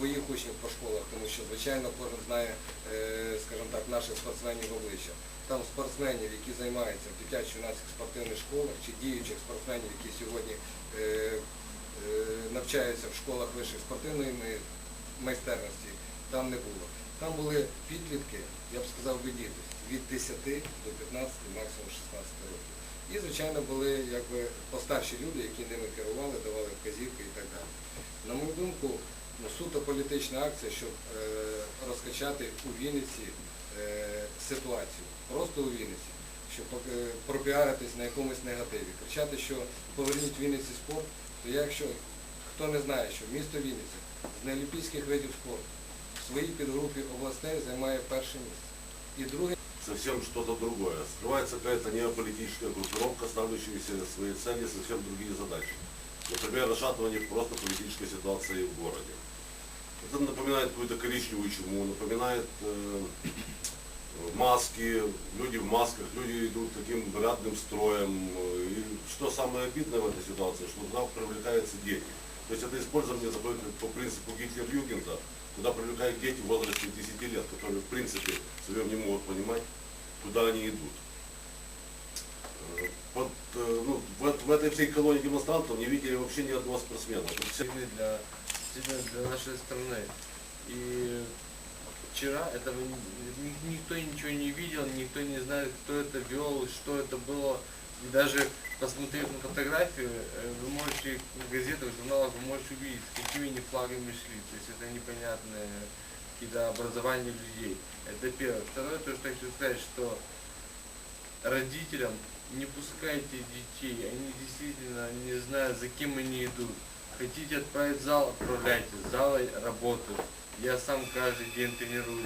своїх учнів по школах, тому що, звичайно, кожен знає, е, скажімо так, наших спортсменів обличчя. Там спортсменів, які займаються в дитячо-юнацьких спортивних школах, чи діючих спортсменів, які сьогодні е, е, навчаються в школах вищої спортивної майстерності, там не було. Там були підлітки, я б сказав би діти, від 10 до 15, максимум 16 років. І, звичайно, були якби постарші люди, які ними керували, давали вказівки і так далі. На мою думку, суто політична акція, щоб е, розкачати у Вінниці е, ситуацію, просто у Вінниці, щоб е, пропіаритись на якомусь негативі, кричати, що поверніть Вінниці спорт, то якщо хто не знає, що місто Вінниця з неолімпійських видів спорту в своїй підгрупі областей займає перше місце. І друге совсем что-то другое. Скрывается какая-то неополитическая группировка, ставящая себе свои цели, совсем другие задачи. Например, расшатывание просто политической ситуации в городе. Это напоминает какую-то коричневую чуму, напоминает э, маски, люди в масках, люди идут таким рядным строем. И что самое обидное в этой ситуации, что туда привлекаются дети. То есть это использование по принципу Гитлер-Югента, куда привлекают дети в возрасте 10 лет, которые в принципе своем не могут понимать, куда они идут. Э, Под, э, ну, в, в этой всей колонии демонстрантов не видели вообще ни одного спортсмена. Все для, действительно для нашей страны. И вчера этого ни- ни- никто ничего не видел, никто не знает, кто это вел, что это было. И даже посмотрев на фотографию, э, вы можете в газетах, в журналах вы можете увидеть, с какими они флагами шли. То есть это непонятное какие-то образования людей. Это первое. Второе, то, что я хочу сказать, что родителям не пускайте детей, они действительно не знают, за кем они идут. Хотите отправить в зал, отправляйте, залы работают. Я сам каждый день тренируюсь.